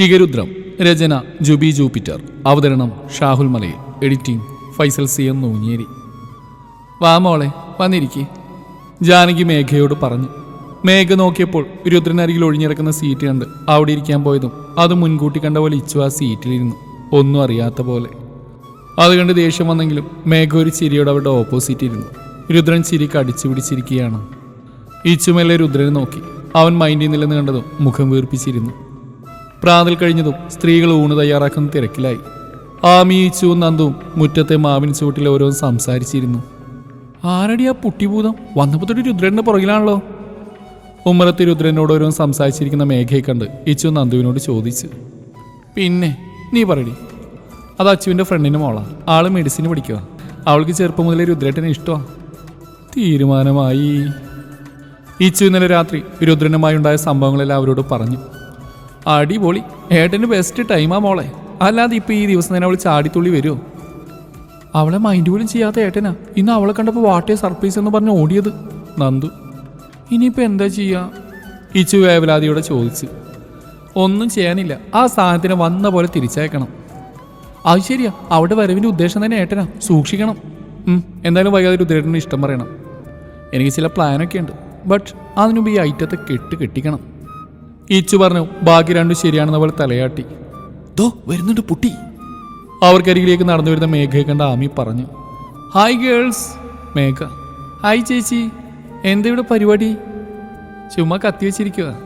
ഷിഗരുദ്രം രചന Jubi Jupiter. അവതരണം Shahul Malayil. Editing Faisal C M Noonjeri. വാമോളെ വന്നിരിക്കേ. ജാനകി മേഘയോട് പറഞ്ഞു. മേഘ നോക്കിയപ്പോൾ രുദ്രനരികിൽ ഒഴിഞ്ഞിറക്കുന്ന സീറ്റ് കണ്ട് അവിടെ ഇരിക്കാൻ പോയതും അത് മുൻകൂട്ടി കണ്ട പോലെ ഇച്ചു ആ സീറ്റിലിരുന്നു. ഒന്നും അറിയാത്ത പോലെ. അത് കണ്ട് ദേഷ്യം വന്നെങ്കിലും മേഘ ഒരു ചിരിയോട് അവരുടെ ഓപ്പോസിറ്റ് ഇരുന്നു. രുദ്രൻ ചിരി കടിച്ചു പിടിച്ചിരിക്കുകയാണ്. ഇച്ചുമെല്ലെ രുദ്രനെ നോക്കി. അവൻ മൈൻഡിൽ നില്ലെന്ന് കണ്ടതും മുഖം വീർപ്പിച്ചിരുന്നു. പ്രാതൽ കഴിഞ്ഞതും സ്ത്രീകൾ ഊണ് തയ്യാറാക്കുന്ന തിരക്കിലായി. ആമി നന്ദും മുറ്റത്തെ മാവിൻ ചൂട്ടിൽ ഓരോന്ന് സംസാരിച്ചിരുന്നു. ആരടി ആ പുട്ടിഭൂതം? വന്നപ്പോൾ തൊട്ട് രുദ്രന്റെ പുറകിലാണല്ലോ. ഉമ്മറത്തി രുദ്രനോട് ഓരോന്ന് സംസാരിച്ചിരിക്കുന്ന മേഘയെ കണ്ട് ഇച്ചു നന്ദുവിനോട് ചോദിച്ചു. പിന്നെ നീ പറയടി. അത് അച്ചുവിന്റെ ഫ്രണ്ടിന് മോളാണ് ആൾ മെഡിസിൻ പഠിക്കുക അവൾക്ക് ചെറുപ്പം മുതലേ രുദ്രേട്ടനെ ഇഷ്ടമാണ് തീരുമാനമായി. ഇച്ചു ഇന്നലെ രാത്രി രുദ്രനുമായി ഉണ്ടായ സംഭവങ്ങളെല്ലാം അവരോട് പറഞ്ഞു. അടിപൊളി. ഏട്ടന് ബെസ്റ്റ് ടൈമാ മോളെ. അല്ലാതെ ഇപ്പൊ ഈ ദിവസം തന്നെ അവൾ ചാടിത്തുള്ളി വരുമോ അവളെ മൈൻഡ് പോലും ചെയ്യാത്ത ഏട്ടനാ. ഇന്ന് അവളെ കണ്ടപ്പോൾ വാട്ടേ സർപ്രൈസ് എന്ന് പറഞ്ഞ് ഓടിയത് നന്ദു. ഇനിയിപ്പോൾ എന്താ ചെയ്യാ? ഇച്ചു വേവലാതിയോടെ ചോദിച്ചു. ഒന്നും ചെയ്യാനില്ല. ആ സാധനത്തിന് വന്ന പോലെ തിരിച്ചയക്കണം. അത് ശരിയാ. അവിടെ വരവിന്റെ ഉദ്ദേശം തന്നെ ഏട്ടനാ. സൂക്ഷിക്കണം. എന്തായാലും വൈകാതെ ഉദ്ദേശത്തിന് ഇഷ്ടം പറയണം. എനിക്ക് ചില പ്ലാനൊക്കെ ഉണ്ട്. ബട്ട് അതിനുമ്പ് ഈ ഐറ്റത്തെ കെട്ട് കെട്ടിക്കണം. ഈച്ചു പറഞ്ഞു ബാക്കി രണ്ടും ശരിയാണെന്ന പോലെ തലയാട്ടി. ദോ വരുന്നുണ്ട് പുട്ടി. അവർക്കരികിലേക്ക് നടന്നു വരുന്ന മേഘയെ കണ്ട ആമി പറഞ്ഞു ഹായ് ഗേൾസ് മേഘ. ഹായ് ചേച്ചി. എന്താ ഇവിടെ പരിപാടി? ചുമ്മാ കത്തി വെച്ചിരിക്കുക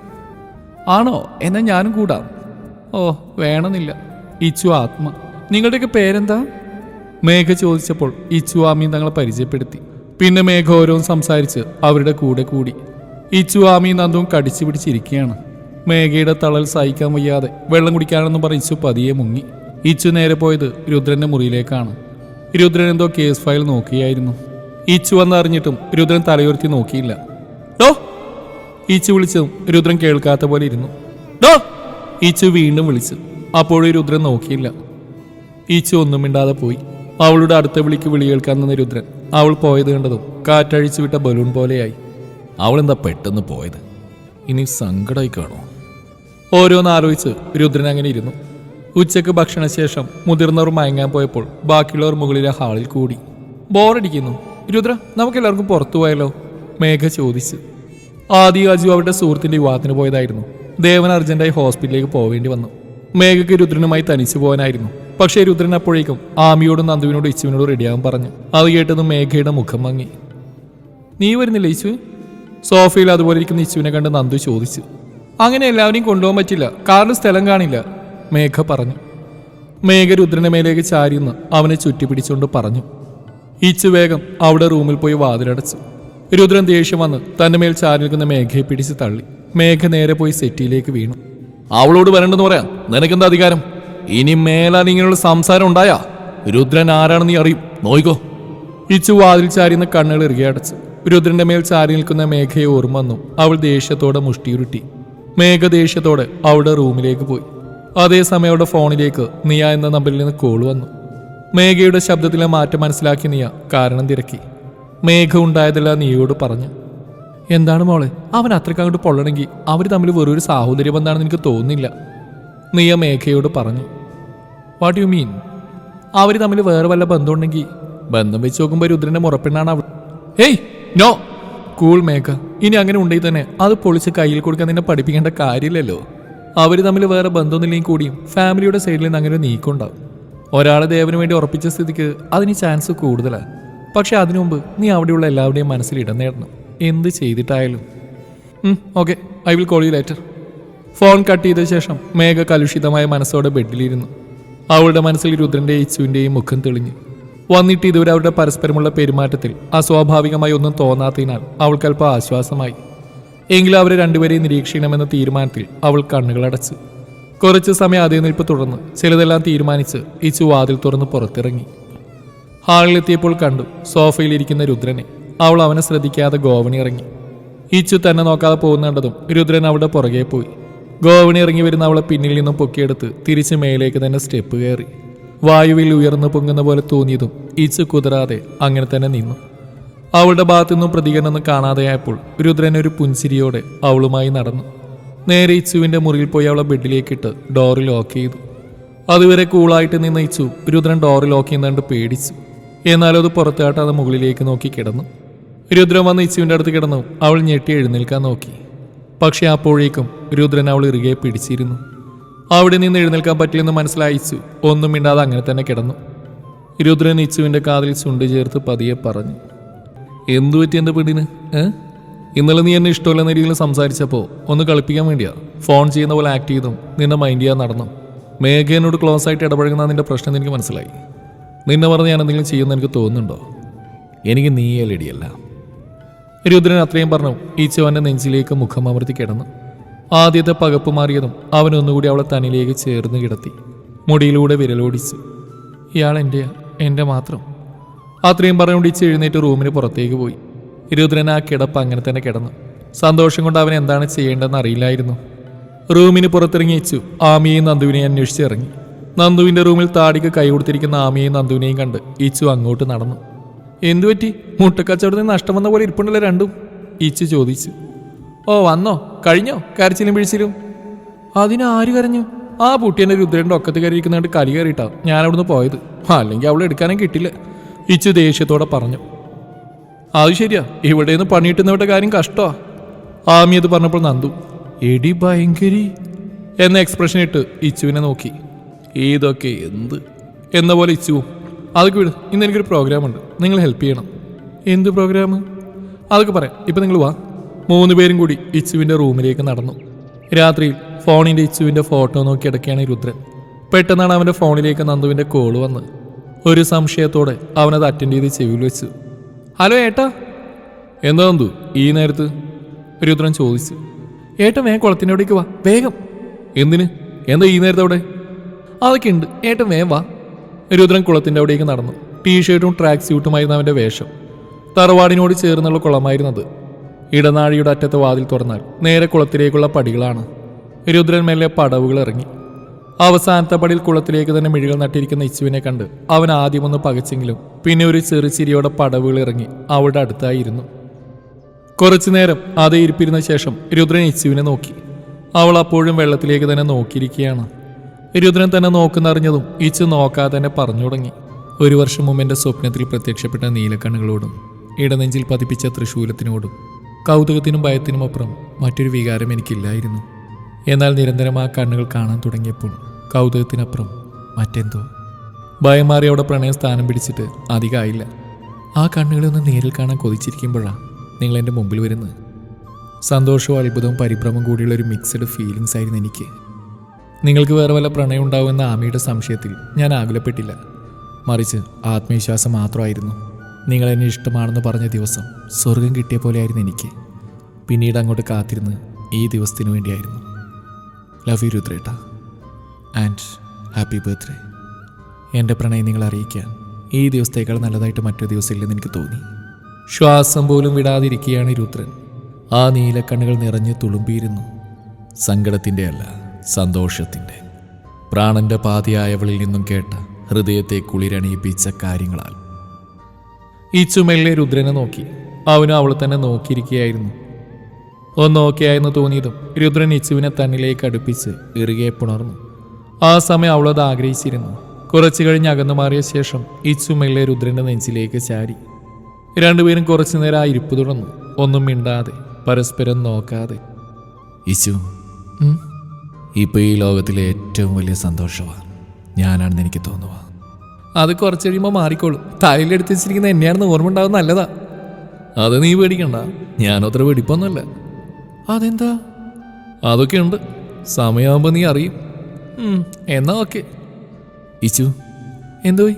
ആണോ? എന്നാ ഞാനും കൂടാം. ഓ വേണമെന്നില്ല. ഇച്ചു ആത്മ. നിങ്ങളുടെയൊക്കെ പേരെന്താ? മേഘ ചോദിച്ചപ്പോൾ ഇച്ചു ആമിയും തങ്ങളെ പരിചയപ്പെടുത്തി. പിന്നെ മേഘ ഓരോന്ന് സംസാരിച്ച് അവരുടെ കൂടെ കൂടി. ഇച്ചു ആമിയും നന്ദവും കടിച്ചു പിടിച്ചിരിക്കുകയാണ്. മേഘയുടെ തളൽ സഹിക്കാൻ വയ്യാതെ വെള്ളം കുടിക്കാനെന്ന് പറഞ്ഞ് ഇച്ചു പതിയെ മുങ്ങി. ഇച്ചു നേരെ പോയത് രുദ്രന്റെ മുറിയിലേക്കാണ്. രുദ്രൻ എന്തോ കേസ് ഫയൽ നോക്കിയായിരുന്നു. ഇച്ചു വന്നറിഞ്ഞിട്ടും രുദ്രൻ തലയുയർത്തി നോക്കിയില്ല. ഡോ! ഈച്ചു വിളിച്ചതും രുദ്രൻ കേൾക്കാത്ത പോലെ ഇരുന്നു. ഡോ! ഈച്ചു വീണ്ടും വിളിച്ചു. അപ്പോഴും രുദ്രൻ നോക്കിയില്ല. ഈച്ചു ഒന്നും മിണ്ടാതെ പോയി. അവളുടെ അടുത്ത വിളിക്ക് വിളി കേൾക്കാൻ നിന്ന രുദ്രൻ അവൾ പോയത് കണ്ടതും കാറ്റഴിച്ചു വിട്ട ബലൂൺ പോലെയായി. അവൾ അവളെന്താ പെട്ടെന്ന് പോയത്? ഇനി സങ്കടമായി കാണോ ഓരോന്ന് ആലോചിച്ച് രുദ്രൻ അങ്ങനെ ഇരുന്നു. ഉച്ചയ്ക്ക് ഭക്ഷണശേഷം മുതിർന്നവർ മയങ്ങാൻ പോയപ്പോൾ ബാക്കിയുള്ളവർ മുകളിലെ ഹാളിൽ കൂടി. ബോറടിക്കുന്നു രുദ്ര നമുക്ക് എല്ലാവർക്കും പുറത്തു പോയാലോ? മേഘ ചോദിച്ചു. ആദി അജു അവരുടെ സുഹൃത്തിന്റെ വിവാഹത്തിന് പോയതായിരുന്നു. ദേവൻ അർജന്റായി ഹോസ്പിറ്റലിലേക്ക് പോവേണ്ടി വന്നു. മേഘയ്ക്ക് രുദ്രനുമായി തനിച്ചു പോകാനായിരുന്നു. പക്ഷേ രുദ്രൻ അപ്പോഴേക്കും ആമിയോടും നന്ദുവിനോടും ഇച്ചുവിനോടും റെഡിയാകും പറഞ്ഞു. അത് കേട്ടതും മേഘയുടെ മുഖം മങ്ങി. നീ വരുന്നില്ല ഇച്ചു സോഫയിൽ അതുപോലെ ഇരിക്കുന്ന ഇച്ചുവിനെ കണ്ട് നന്ദു ചോദിച്ചു. അങ്ങനെ എല്ലാവരെയും കൊണ്ടുപോകാൻ പറ്റില്ല. കാറിൽ സ്ഥലം കാണില്ല. മേഘ പറഞ്ഞു. മേഘ രുദ്രനെ മേലേക്ക് ചാരിന്ന് അവനെ ചുറ്റിപ്പിടിച്ചുകൊണ്ട് പറഞ്ഞു. ഈച്ചു വേഗം അവിടെ റൂമിൽ പോയി വാതിലടച്ചു. രുദ്രൻ ദേഷ്യം വന്ന് തന്റെ മേൽ ചാരി നിൽക്കുന്ന മേഘയെ പിടിച്ച് തള്ളി. മേഘ നേരെ പോയി സെറ്റിയിലേക്ക് വീണു. അവളോട് വരണ്ടെന്ന് പറയാം. നിനക്കെന്താ അധികാരം? ഇനി മേലാൽ ഇങ്ങനെയുള്ള സംസാരം ഉണ്ടായാ? രുദ്രൻ ആരാണെന്ന് നീ അറിയും. നോയിക്കോ. ഇച്ചു വാതിൽ ചാരിന്ന് കണ്ണുകൾ ഇറുകിയടച്ചു രുദ്രന്റെ മേൽ ചാരി നിൽക്കുന്ന മേഘയെ ഓർമ്മ വന്നു. അവൾ ദേഷ്യത്തോടെ മുഷ്ടിയുരുട്ടി. മേഘ അവിടെ റൂമിലേക്ക് പോയി. അതേസമയം അവളുടെ ഫോണിലേക്ക് നിയ എന്ന നമ്പറിൽ നിന്ന് കോൾ വന്നു. മേഘയുടെ ശബ്ദത്തിലെ മാറ്റം മനസ്സിലാക്കി നിയ കാരണം തിരക്കി. മേഘ ഉണ്ടായതല്ല നീയോട് പറഞ്ഞു എന്താണ് മോളെ? അവൻ അത്രയ്ക്ക് അങ്ങോട്ട് പൊള്ളണമെങ്കിൽ അവർ തമ്മിൽ വെറൊരു സാഹോദര്യം എന്താണെന്ന് എനിക്ക് തോന്നുന്നില്ല. നിയ മേഘയോട് പറഞ്ഞു വാട്ട് യു മീൻ അവർ തമ്മിൽ വേറെ വല്ല ബന്ധമുണ്ടെങ്കിൽ ബന്ധം വെച്ച് നോക്കുമ്പോൾ രുദ്രന്റെ മുറപ്പെണ്ണാണ് അവൾ. ഏയ് നോ കൂൾ മേഘ ഇനി അങ്ങനെ ഉണ്ടെങ്കിൽ തന്നെ അത് പൊളിച്ച് കയ്യിൽ കൊടുക്കാൻ നിന്നെ പഠിപ്പിക്കേണ്ട കാര്യമില്ലല്ലോ. അവർ തമ്മിൽ വേറെ ബന്ധമൊന്നുമില്ലെങ്കിൽ കൂടിയും ഫാമിലിയുടെ സൈഡിൽ നിന്ന് അങ്ങനെ ഒരു നീക്കം ഉണ്ടാവും ഒരാളെ ദേവന് വേണ്ടി ഉറപ്പിച്ച സ്ഥിതിക്ക് അതിന് ചാൻസ് കൂടുതലാണ് പക്ഷെ അതിനു മുമ്പ് നീ അവിടെയുള്ള എല്ലാവരുടെയും മനസ്സിൽ ഇടം നേടണം. എന്ത് ചെയ്തിട്ടായാലും. Okay I will call you later phone cut ചെയ്ത ശേഷം മേഘ കലുഷിതമായ മനസ്സോടെ ബെഡിലിരുന്നു. അവളുടെ മനസ്സിൽ രുദ്രന്റെയും ഇച്ചുവിന്റെയും മുഖം തെളിഞ്ഞു. വന്നിട്ട് ഇതുവരെ അവരുടെ പരസ്പരമുള്ള പെരുമാറ്റത്തിൽ അസ്വാഭാവികമായി ഒന്നും തോന്നാത്തതിനാൽ അവൾക്കല്പം ആശ്വാസമായി. എങ്കിലും അവരെ രണ്ടുപേരെയും നിരീക്ഷിക്കണമെന്ന തീരുമാനത്തിൽ അവൾ കണ്ണുകളടച്ചു കുറച്ച് സമയം അതേ നിൽപ്പ് തുടർന്ന് ചിലതെല്ലാം തീരുമാനിച്ച് ഇച്ചു വാതിൽ തുറന്ന് പുറത്തിറങ്ങി. ഹാളിലെത്തിയപ്പോൾ കണ്ടു സോഫയിലിരിക്കുന്ന രുദ്രനെ. അവൾ അവനെ ശ്രദ്ധിക്കാതെ ഗോവണി ഇറങ്ങി. ഇച്ചു തന്നെ നോക്കാതെ പോകുന്നുണ്ടതും രുദ്രൻ അവളുടെ പുറകെ പോയി. ഗോവണി ഇറങ്ങി വരുന്ന അവളെ പിന്നിൽ നിന്നും പൊക്കിയെടുത്ത് തിരിച്ച് മേലേക്ക് തന്നെ സ്റ്റെപ്പ് കയറി. വായുവിൽ ഉയർന്നു പൊങ്ങുന്ന പോലെ തോന്നിയതും ഈച്ച് കുതിരാതെ അങ്ങനെ തന്നെ നിന്നു. അവളുടെ ഭാഗത്തുനിന്നും പ്രതികരണമൊന്നും കാണാതെയായപ്പോൾ രുദ്രൻ ഒരു പുൻസിരിയോടെ അവളുമായി നടന്നു. നേരെ ഇച്ചുവിന്റെ മുറിയിൽ പോയി അവളെ ബെഡിലേക്കിട്ട് ഡോർ ലോക്ക് ചെയ്തു. അതുവരെ കൂളായിട്ട് നിന്ന ഇച്ചു രുദ്രൻ ഡോർ ലോക്ക് ചെയ്യുന്നതുകൊണ്ട് പേടിച്ചു. എന്നാലും അത് പുറത്താട്ടാതെ മുകളിലേക്ക് നോക്കി കിടന്നു. രുദ്രൻ വന്ന് ഇച്ചുവിന്റെ അടുത്ത് കിടന്നു. അവൾ ഞെട്ടി എഴുന്നേൽക്കാൻ നോക്കി. പക്ഷേ അപ്പോഴേക്കും രുദ്രൻ അവൾ ഇറുകെ പിടിച്ചിരുന്നു. അവിടെ നിന്ന് എഴുന്നേൽക്കാൻ പറ്റില്ലെന്ന് മനസ്സിലായിച്ചു ഒന്നും മിണ്ടാതെ അങ്ങനെ തന്നെ കിടന്നു. രുദ്രൻ ഇച്ചുവിന്റെ കാതിൽ ചുണ്ടു ചേർത്ത് പതിയെ പറഞ്ഞു എന്തു പറ്റി എന്റെ പെണ്ണിന്? ഏ? ഇന്നലെ നീ എന്നെ ഇഷ്ടമില്ലെന്ന രീതിയിൽ സംസാരിച്ചപ്പോൾ ഒന്ന് കളിപ്പിക്കാൻ വേണ്ടിയാ. ഫോൺ ചെയ്യുന്ന പോലെ ആക്ട് ചെയ്തും നിന്നെ മൈൻഡ് ചെയ്യാൻ നടന്നു. മേഘ എന്നോട് ക്ലോസ് ആയിട്ട് ഇടപഴകുന്ന നിന്റെ പ്രശ്നം എനിക്ക് മനസ്സിലായി. നിന്നെ പറഞ്ഞ് ഞാൻ എന്തെങ്കിലും ചെയ്യുമെന്ന് എനിക്ക് തോന്നുന്നുണ്ടോ? എനിക്ക് നീയേ ലടിയല്ല രുദ്രൻ അത്രയും പറഞ്ഞു ഈച്ചവന്റെ നെഞ്ചിലേക്ക് മുഖം അമർത്തി കിടന്നു. ആദ്യത്തെ പകപ്പ് മാറിയതും അവനൊന്നുകൂടി അവളെ തന്നിലേക്ക് ചേർന്ന് കിടത്തി. മുടിയിലൂടെ വിരലോടിച്ചു ഇയാൾ എന്റെയാ എന്റെ മാത്രം. അത്രയും പറഞ്ഞുകൊണ്ട് എഴുന്നേറ്റ് റൂമിന് പുറത്തേക്ക് പോയി. രുദ്രൻ ആ കിടപ്പ് അങ്ങനെ തന്നെ കിടന്നു. സന്തോഷം കൊണ്ട് അവൻ എന്താണ് ചെയ്യേണ്ടതെന്ന് അറിയില്ലായിരുന്നു. റൂമിന് പുറത്തിറങ്ങി ഇച്ചു ആമിയെയും നന്ദുവിനെയും അന്വേഷിച്ച് ഇറങ്ങി. നന്ദുവിന്റെ റൂമിൽ താടിക്ക് കൈ കൊടുത്തിരിക്കുന്ന ആമിയെയും നന്ദുവിനെയും കണ്ട് ഇച്ചു അങ്ങോട്ട് നടന്നു. എന്തുപറ്റി? മുട്ടക്കച്ചവടത്തിന് നഷ്ടം വന്ന പോലെ ഇരിപ്പുണ്ടല്ലോ രണ്ടും? ഇച്ചു ചോദിച്ചു. ഓ വന്നോ. കഴിഞ്ഞോ? കരച്ചിലും പിഴിച്ചിലും. അതിനാര് കരഞ്ഞു? ആ പുട്ടിയെന്നെ രുദ്രന്റെ ഒക്കത്ത് കയറിയിരിക്കുന്നതുകൊണ്ട് കലി കയറിയിട്ടാ. ഞാൻ അവിടുന്ന് പോയത്. അല്ലെങ്കിൽ അവൾ എടുക്കാനും കിട്ടില്ല. ഇച്ചു ദേഷ്യത്തോടെ പറഞ്ഞു. അത് ശരിയാ. ഇവിടെ നിന്ന് പണിയിട്ടുന്നവരുടെ കാര്യം കഷ്ടമാ. ആമി അത് പറഞ്ഞപ്പോൾ നന്ദു എടി ഭയങ്കരി. എന്ന എക്സ്പ്രഷൻ ഇട്ട് ഇച്ചുവിനെ നോക്കി. ഇതൊക്കെ എന്ത്? എന്ന പോലെ ഇച്ചുവും അതൊക്കെ വിട്. ഇന്ന് എനിക്കൊരു പ്രോഗ്രാം ഉണ്ട്. നിങ്ങൾ ഹെൽപ്പ് ചെയ്യണം. എന്ത് പ്രോഗ്രാം അതൊക്കെ പറയാം. ഇപ്പം നിങ്ങൾ വാ. മൂന്ന് പേരും കൂടി ഇച്ചുവിന്റെ റൂമിലേക്ക് നടന്നു. രാത്രിയിൽ ഫോണിന്റെ ഇച്ചുവിന്റെ ഫോട്ടോ നോക്കി ഇടയ്ക്കാണ് രുദ്രൻ. പെട്ടെന്നാണ് അവന്റെ ഫോണിലേക്ക് നന്ദുവിന്റെ കോൾ വന്ന്. ഒരു സംശയത്തോടെ അവനത് അറ്റൻഡ് ചെയ്ത് ചെവിയിൽ വെച്ചു. ഹലോ ഏട്ടാ. എന്താ നന്ദു? ഈ നേരത്ത്? രുദ്രൻ ചോദിച്ചു. ഏട്ട വേഗം കുളത്തിന്റെ അവിടേക്ക് വാ. വേഗം. എന്തിന്? എന്താ ഈ നേരത്തെ അവിടെ? അതൊക്കെ ഉണ്ട്. ഏട്ടൻ വേഗം വാ. രുദ്രൻ കുളത്തിന്റെ അവിടേക്ക് നടന്നു. ടീഷർട്ടും ട്രാക്ക് സ്യൂട്ടുമായിരുന്നു അവന്റെ വേഷം. തറവാടിനോട് ചേർന്നുള്ള കുളമായിരുന്നത് ഇടനാഴിയുടെ അറ്റത്തെ വാതിൽ തുറന്നാൽ നേരെ കുളത്തിലേക്കുള്ള പടികളാണ്. രുദ്രൻ മേലെ പടവുകൾ ഇറങ്ങി. അവസാനത്തെ പടിയിൽ കുളത്തിലേക്ക് തന്നെ മിഴികൾ നട്ടിരിക്കുന്ന ഇച്ചുവിനെ കണ്ട് അവൻ ആദ്യമൊന്ന് പകച്ചെങ്കിലും പിന്നെ ഒരു ചെറുചിരിയോടെ പടവുകൾ ഇറങ്ങി അവളുടെ അടുത്തായിരുന്നു കുറച്ചു നേരം അതേ ഇരിപ്പിരുന്ന ശേഷം രുദ്രൻ ഇച്ചുവിനെ നോക്കി. അവൾ അപ്പോഴും വെള്ളത്തിലേക്ക് തന്നെ നോക്കിയിരിക്കുകയാണ്. രുദ്രൻ തന്നെ നോക്കുന്നറിഞ്ഞതും ഇച്ചു നോക്കാതെ തന്നെ പറഞ്ഞു തുടങ്ങി. ഒരു വർഷം മുമ്പ് എന്റെ സ്വപ്നത്തിൽ പ്രത്യക്ഷപ്പെട്ട നീലക്കണ്ണുകളോടും ഇടനെഞ്ചിൽ പതിപ്പിച്ച തൃശൂലത്തിനോടും കൗതുകത്തിനും ഭയത്തിനും അപ്പുറം മറ്റൊരു വികാരം എനിക്കില്ലായിരുന്നു. എന്നാൽ നിരന്തരം ആ കണ്ണുകൾ കാണാൻ തുടങ്ങിയപ്പോൾ കൗതുകത്തിനപ്പുറം മറ്റെന്തോ. ഭയം മാറി അവിടെ പ്രണയം സ്ഥാനം പിടിച്ചിട്ട് അധികമായില്ല ആ കണ്ണുകളെ ഒന്ന് നേരിൽ കാണാൻ കൊതിച്ചിരിക്കുമ്പോഴാണ് നിങ്ങൾ എന്റെ മുമ്പിൽ വരുന്നത്. സന്തോഷവും അത്ഭുതവും പരിഭ്രമം കൂടിയുള്ള ഒരു മിക്സഡ് ഫീലിങ്സ് ആയിരുന്നു എനിക്ക്. നിങ്ങൾക്ക് വേറെ വല്ല പ്രണയം ഉണ്ടാവുമെന്ന ആമിയുടെ സംശയത്തിൽ ഞാൻ ആകുലപ്പെട്ടില്ല. മറിച്ച് ആത്മവിശ്വാസം മാത്രമായിരുന്നു. നിങ്ങൾ എന്നെ ഇഷ്ടമാണെന്ന് പറഞ്ഞ ദിവസം സ്വർഗം കിട്ടിയ പോലെയായിരുന്നു എനിക്ക്. പിന്നീട് അങ്ങോട്ട് കാത്തിരുന്ന് ഈ ദിവസത്തിനു വേണ്ടിയായിരുന്നു. ലവ് യു രുദ്രേട്ട. ആൻഡ് ഹാപ്പി ബർത്ത്ഡേ എന്റെ പ്രണയം നിങ്ങളെ അറിയിക്കാൻ ഈ ദിവസത്തേക്കാൾ നല്ലതായിട്ട് മറ്റൊരു ദിവസമില്ലെന്ന് എനിക്ക് തോന്നി. ശ്വാസം പോലും വിടാതിരിക്കുകയാണ് രുദ്രൻ. ആ നീലക്കണ്ണുകൾ നിറഞ്ഞ് തുളുമ്പിയിരുന്നു. സങ്കടത്തിന്റെ അല്ല സന്തോഷത്തിന്റെ പ്രാണന്റെ പാതിയായവളിൽ നിന്നും കേട്ട ഹൃദയത്തെ കുളിരണിയിപ്പിച്ച കാര്യങ്ങളാൽ. ഈ ചുമലിലെ രുദ്രനെ നോക്കി. അവനും അവൾ തന്നെ നോക്കിയിരിക്കുകയായിരുന്നു ഒന്ന് ഓക്കെയായെന്ന് തോന്നിയതും രുദ്രൻ ഇച്ചുവിനെ തന്നിലേക്ക് അടുപ്പിച്ച് ഇറുകെ പുണർന്നു. ആ സമയം അവളത് ആഗ്രഹിച്ചിരുന്നു. കുറച്ചു കഴിഞ്ഞ് അകന്നു മാറിയ ശേഷം ഇച്ചു മെല്ലെ രുദ്രന്റെ നെഞ്ചിലേക്ക് ചാരി. രണ്ടുപേരും കുറച്ചു നേരം ആ ഇരിപ്പ് തുടർന്നു. ഒന്നും മിണ്ടാതെ പരസ്പരം നോക്കാതെ. ഇച്ചു ഇപ്പൊ ഈ ലോകത്തിലെ ഏറ്റവും വലിയ സന്തോഷമാണ് ഞാനാണെന്ന് എനിക്ക് തോന്നുക അത് കുറച്ച് കഴിയുമ്പോൾ മാറിക്കോളും. തലയിലെടുത്ത് വെച്ചിരിക്കുന്ന എന്നെയാണെന്ന് ഓർമ്മ ഉണ്ടാവുന്ന നല്ലതാ. അത് നീ പേടിക്കണ്ട. ഞാനത്ര വെടിപ്പൊന്നുമല്ല. അതെന്താ? അതൊക്കെ ഉണ്ട്. സമയമാകുമ്പോൾ നീ അറിയും. എന്നാ ഓക്കെ. ഇച്ചു എന്തോയി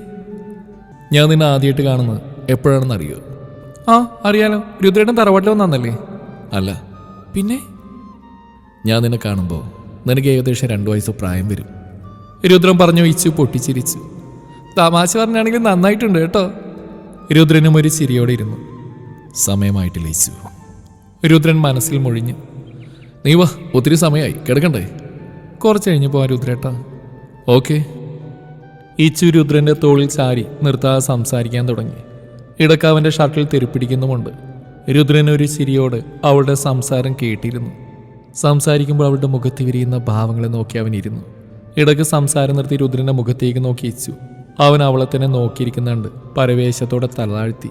ഞാൻ നിന്നെ ആദ്യമായിട്ട് കാണുന്നത് എപ്പോഴാണെന്ന് അറിയോ ആ അറിയാലോ. രുദ്രേട്ടൻ തറവാട്ടിൽ വന്നല്ലേ അല്ല. പിന്നെ? ഞാൻ നിന്നെ കാണുമ്പോൾ നിനക്ക് ഏകദേശം രണ്ടു വയസ്സ് പ്രായം വരും. രുദ്രൻ പറഞ്ഞു ഇച്ചു പൊട്ടിച്ചിരിച്ചു. തമാശ പറഞ്ഞാണെങ്കിൽ നന്നായിട്ടുണ്ട് കേട്ടോ. രുദ്രനും ഒരു ചിരിയോടെ ഇരുന്നു. സമയമായിട്ട് ലയിച്ചു. രുദ്രൻ മനസ്സിൽ മൊഴിഞ്ഞു നീ വാ ഒത്തിരി സമയമായി കിടക്കണ്ടേ? കുറച്ച് കഴിഞ്ഞ് പോവാൻ രുദ്രേട്ടാ ഓക്കെ. ഇച്ചു രുദ്രന്റെ തോളിൽ ചാരി നിർത്താതെ സംസാരിക്കാൻ തുടങ്ങി. ഇടക്കാവന്റെ ഷർട്ടിൽ തെരുപ്പിടിക്കുന്നുമുണ്ട് രുദ്രൻ ഒരു ചിരിയോട് അവളുടെ സംസാരം കേട്ടിരുന്നു. സംസാരിക്കുമ്പോൾ അവളുടെ മുഖത്ത് വിരിയുന്ന ഭാവങ്ങളെ നോക്കി അവൻ ഇരുന്നു. ഇടയ്ക്ക് സംസാരം നിർത്തി രുദ്രന്റെ മുഖത്തേക്ക് നോക്കി ഇച്ചു. അവൻ അവളെ തന്നെ നോക്കിയിരിക്കുന്നുണ്ട്. പരവേശത്തോടെ തലതാഴ്ത്തി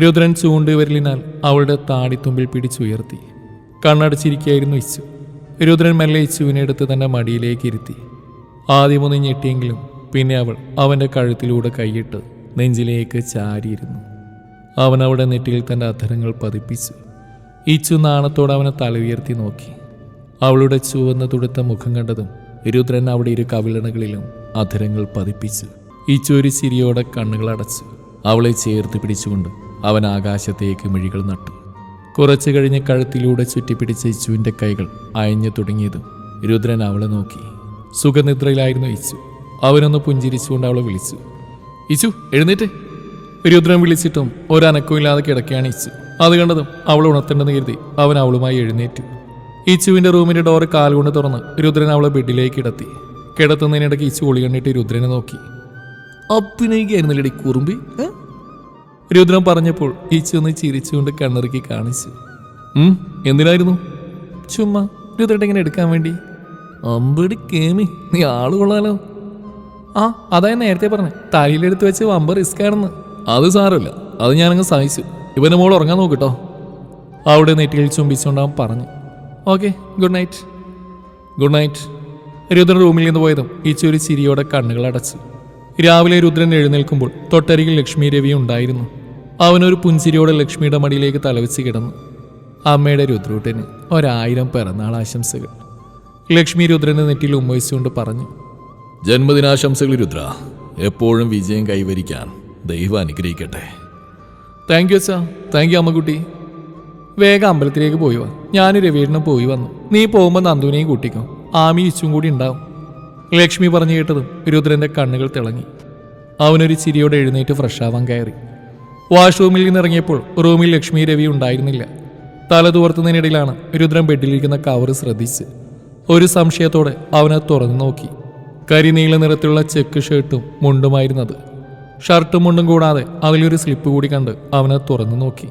രുദ്രൻ ചൂണ്ടുവിരലിനാൽ അവളുടെ താടിത്തുമ്പിൽ പിടിച്ചുയർത്തി കണ്ണടച്ചിരിക്കുകയായിരുന്നു ഇച്ചു. രുദ്രൻ മെല്ലെ ഇച്ചുവിനെ എടുത്ത് തന്റെ മടിയിലേക്ക് ഇരുത്തി. ആദ്യമൊന്ന് ഞെട്ടിയെങ്കിലും പിന്നെ അവൾ അവന്റെ കഴുത്തിലൂടെ കൈയിട്ട് നെഞ്ചിലേക്ക് ചാരിയിരുന്നു. അവൻ അവിടെ നെറ്റിയിൽ തന്റെ അധരങ്ങൾ പതിപ്പിച്ചു. ഇച്ചു നാണത്തോടെ അവനെ തല ഉയർത്തി നോക്കി. അവളുടെ ചുവന്ന തുടുത്ത മുഖം കണ്ടതും രുദ്രൻ അവിടെ ഇരു കവിളണകളിലും അധരങ്ങൾ പതിപ്പിച്ചു. ഇച്ചു ഒരു ചിരിയോടെ കണ്ണുകൾ അടച്ചു. അവളെ ചേർത്ത് പിടിച്ചുകൊണ്ട് അവൻ ആകാശത്തേക്ക് മിഴികൾ നട്ടു. കുറച്ചു കഴിഞ്ഞ് കഴുത്തിലൂടെ ചുറ്റിപ്പിടിച്ച ഇച്ചുവിന്റെ കൈകൾ അയഞ്ഞു തുടങ്ങിയതും രുദ്രൻ അവളെ നോക്കി. സുഖനിദ്രയിലായിരുന്നു ഇച്ചു അവനൊന്ന് പുഞ്ചിരിച്ചുകൊണ്ട് അവളെ വിളിച്ചു. ഇച്ചു എഴുന്നേറ്റ്. രുദ്രൻ വിളിച്ചിട്ടും ഒരനക്കമില്ലാതെ കിടക്കുകയാണ് ഇച്ചു അത് കണ്ടതും അവൾ ഉണർത്തേണ്ടെന്ന് കരുതി അവൻ അവളുമായി എഴുന്നേറ്റു. ഇച്ചുവിന്റെ റൂമിന്റെ ഡോറ് കാലുകൊണ്ട് തുറന്ന് രുദ്രൻ അവളെ ബെഡിലേക്ക് കിടത്തി. കിടത്തുന്നതിനിടയ്ക്ക് ഇച്ചു ഒളി കണ്ടിട്ട് രുദ്രനെ നോക്കി. അഭിനയിക്കായിരുന്നില്ലടി കുറുമ്പി? രുദ്രൻ പറഞ്ഞപ്പോൾ ഈച്ചൊന്ന് ചിരിച്ചുകൊണ്ട് കണ്ണിറുക്കി കാണിച്ചു. എന്തിനായിരുന്നു? ചുമ്മാ രുദ്രട്ട് ഇങ്ങനെ എടുക്കാൻ വേണ്ടി. അമ്പടി കേമി നീ ആൾ കൊള്ളാലോ. ആ അതായത് നേരത്തെ പറഞ്ഞു. തലയിലെടുത്ത് വെച്ച് വമ്പ റിസ്ക് ആണെന്ന്. അത് സാരമില്ല. അത് ഞാനങ്ങ് സഹിച്ചു. ഇവന്റെ മോൾ ഉറങ്ങാൻ നോക്കിട്ടോ അവിടെ നെറ്റിയിൽ അവൻ പറഞ്ഞു. Okay good night good night Rudran റൂമിൽ നിന്ന് പോയതും ഈ ചൊരു ചിരിയോടെ കണ്ണുകൾ അടച്ചു. രാവിലെ രുദ്രൻ എഴുന്നേൽക്കുമ്പോൾ തൊട്ടരികിൽ ലക്ഷ്മി രവി ഉണ്ടായിരുന്നു. അവനൊരു പുഞ്ചിരിയോടെ ലക്ഷ്മിയുടെ മടിയിലേക്ക് തലവെച്ച് കിടന്നു. അമ്മയുടെ രുദ്രൂട്ടന് ഒരായിരം പിറന്നാൾ ആശംസകൾ. ലക്ഷ്മി രുദ്രനെ നെറ്റിയിൽ ഉമ്മയിച്ചുകൊണ്ട് പറഞ്ഞു ജന്മദിനാശംസകൾ രുദ്ര എപ്പോഴും വിജയം കൈവരിക്കാൻ ദൈവം അനുഗ്രഹിക്കട്ടെ. താങ്ക് യു അച്ഛാ താങ്ക് യു അമ്മക്കുട്ടി. വേഗം അമ്പലത്തിലേക്ക് പോയി വന്നു ഞാൻ രവീടിനും പോയി വന്നു. നീ പോകുമ്പോൾ നന്ദുവിനെയും കൂട്ടിക്കും. ആമി ഇച്ചും കൂടി ഉണ്ടാവും. ലക്ഷ്മി പറഞ്ഞു കേട്ടതും രുദ്രന്റെ കണ്ണുകൾ തിളങ്ങി. അവനൊരു ചിരിയോടെ എഴുന്നേറ്റ് ഫ്രഷാവാൻ കയറി. വാഷ്റൂമിൽ നിന്നിറങ്ങിയപ്പോൾ റൂമിൽ ലക്ഷ്മി രവി ഉണ്ടായിരുന്നില്ല. തല തുവർത്തുന്നതിനിടയിലാണ് രുദ്രൻ ബെഡിലിരിക്കുന്ന കവർ ശ്രദ്ധിച്ച്. ഒരു സംശയത്തോടെ അവനെ തുറന്നു നോക്കി. കരിനീല നിറത്തിലുള്ള ചെക്ക് ഷർട്ടും മുണ്ടുമായിരുന്നത്. ഷർട്ടും മുണ്ടും കൂടാതെ അതിലൊരു സ്ലിപ്പ് കൂടി കണ്ട് അവനെ തുറന്നു നോക്കി.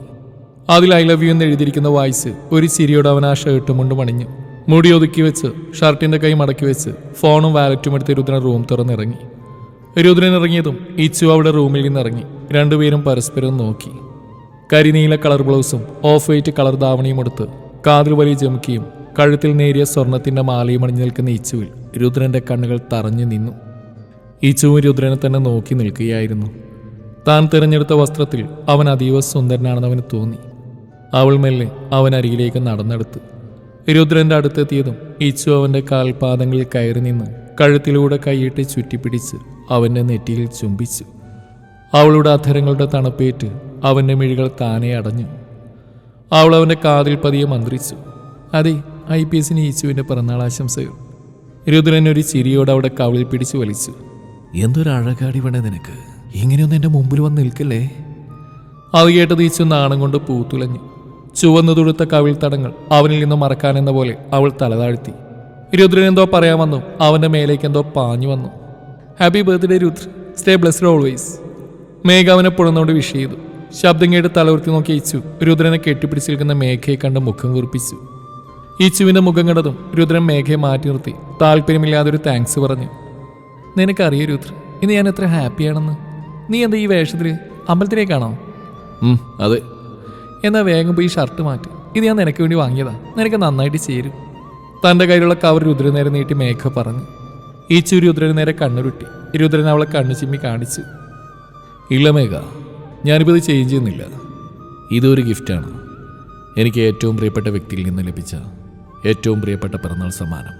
അതിൽ ഐ ലവ് യു എന്ന് എഴുതിയിരിക്കുന്ന വായിച്ച് ഒരു ചിരിയോടെ അവൻ ആ ഷർട്ടും മുണ്ടും അണിഞ്ഞു. മുടി ഒതുക്കി വെച്ച് ഷർട്ടിന്റെ കൈ മടക്കി വെച്ച് ഫോണും വാലറ്റും എടുത്ത് രുദ്രൻ റൂം തുറന്നിറങ്ങി. രുദ്രൻ ഇറങ്ങിയതും ഇച്ചു അവിടെ റൂമിൽ നിന്നിറങ്ങി. രണ്ടുപേരും പരസ്പരം നോക്കി. കരിനീല കളർ ബ്ലൗസും ഓഫ് വൈറ്റ് കളർ ധാവണിയും എടുത്ത് കാതിൽ വലിയ ജമുക്കിയും കഴുത്തിൽ നേരിയ സ്വർണത്തിന്റെ മാലയും അണിഞ്ഞു നിൽക്കുന്ന ഇച്ചുവിൽ രുദ്രന്റെ കണ്ണുകൾ തറഞ്ഞു നിന്നു. ഇച്ചുവും രുദ്രനെ തന്നെ നോക്കി നിൽക്കുകയായിരുന്നു. താൻ തിരഞ്ഞെടുത്ത വസ്ത്രത്തിൽ അവൻ അതീവ സുന്ദരനാണെന്ന് അവന് തോന്നി. അവൾ മെല്ലെ അവൻ അരികിലേക്ക് നടന്നെടുത്തു. രുദ്രന്റെ അടുത്തെത്തിയതും ഇച്ചു അവന്റെ കാൽപാദങ്ങളിൽ കയറി നിന്ന് കഴുത്തിലൂടെ കൈയിട്ട് ചുറ്റിപ്പിടിച്ച് അവന്റെ നെറ്റിയിൽ ചുംബിച്ചു. അവളുടെ അധരങ്ങളുടെ തണുപ്പേറ്റ് അവന്റെ മിഴികൾ താനെ അടഞ്ഞു. അവൾ അവന്റെ കാതിൽ പതിയെ മന്ത്രിച്ചു. അതെ ഐ പി എസിന് ഈച്ചുവിന്റെ പിറന്നാൾ ആശംസകൾ. രുദ്രൻ ഒരു ചിരിയോടെ അവിടെ കവിളിൽ പിടിച്ചു വലിച്ചു. എന്തൊരു അഴകാടി വേണേ നിനക്ക്. ഇങ്ങനെയൊന്നും എന്റെ മുമ്പിൽ വന്ന് നിൽക്കല്ലേ? അത് കേട്ടത് ഈച്ചു നാണം കൊണ്ട് പൂത്തുലഞ്ഞു. ചുവന്നു തുടുത്ത കവിൾ തടങ്ങൾ അവനിൽ നിന്ന് മറക്കാനെന്ന പോലെ അവൾ തലതാഴ്ത്തി പറയാൻ വന്നു. അവന്റെ മേലേക്ക് എന്തോ പാഞ്ഞു വന്നു. Happy birthday Rudra stay blessed always Megha അവനെ പുഴന്നോണ്ട് വിഷ് ചെയ്തു. ശബ്ദം കേട്ട് തലവർത്തി നോക്കി ഇച്ചു രുദ്രനെ കെട്ടിപ്പിടിച്ചിരിക്കുന്ന മേഘയെ കണ്ട് മുഖം കുറിപ്പിച്ചു. ഇച്ചുവിന്റെ മുഖം കണ്ടതും രുദ്രൻ മേഘയെ മാറ്റി നിർത്തി. താല്പര്യമില്ലാതെ ഒരു താങ്ക്സ് പറഞ്ഞു. നിനക്കറിയോ രുദ്ര ഇന്ന് ഞാൻ എത്ര ഹാപ്പിയാണെന്ന് നീ എന്താ ഈ വേഷത്തിൽ അമ്പലത്തിലേക്കാണോ? അതെ. എന്നാ വേഗം പോയി ഷർട്ട് മാറ്റി. ഇത് ഞാൻ നിനക്ക് വേണ്ടി വാങ്ങിയതാ. നിനക്ക് നന്നായിട്ട് ചേരും. തന്റെ കയ്യിലുള്ള കവർ രുദ്രൻ നേരെ നീട്ടി മേഘ പറഞ്ഞു. ഈ ചു രുദ്രന് നേരെ കണ്ണുരുട്ടി. രുദ്രൻ അവളെ കണ്ണു ചിമ്മി കാണിച്ചു. ഇല്ല മേഘ ഞാനിപ്പോൾ ഇത് ചേഞ്ച് ചെയ്യുന്നില്ല. ഇതൊരു ഗിഫ്റ്റാണ് എനിക്ക് ഏറ്റവും പ്രിയപ്പെട്ട വ്യക്തിയിൽ നിന്ന് ലഭിച്ച ഏറ്റവും പ്രിയപ്പെട്ട പിറന്നാൾ സമ്മാനം.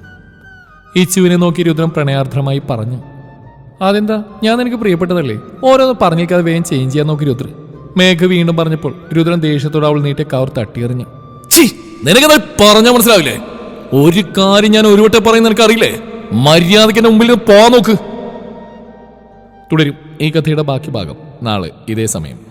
ഇച്ചുവിനെ നോക്കി രുദ്രൻ പ്രണയാർദ്രമായി പറഞ്ഞു. അതെന്താ? ഞാൻ നിനക്ക് പ്രിയപ്പെട്ടതല്ലേ? ഓരോന്ന് പറഞ്ഞേക്കാതെ വേഗം ചേഞ്ച് ചെയ്യാൻ നോക്കി രുദ്രൻ. മേഘ വീണ്ടും പറഞ്ഞപ്പോൾ രുദ്രൻ ദേഷ്യത്തോടെ അവൾ നീട്ടിയ കവർ തട്ടിയെറിഞ്ഞു. നിനക്കത് പറഞ്ഞാൽ മനസ്സിലാവില്ലേ? ഒരു കാര്യം ഞാൻ ഒരു വട്ടം പറയുന്ന നിനക്കറിയില്ലേ? മര്യാദയ്ക്ക് എന്റെ മുമ്പിൽ പോ പോവാൻ നോക്ക്. തുടരും ഈ കഥയുടെ ബാക്കി ഭാഗം നാളെ ഇതേ സമയം.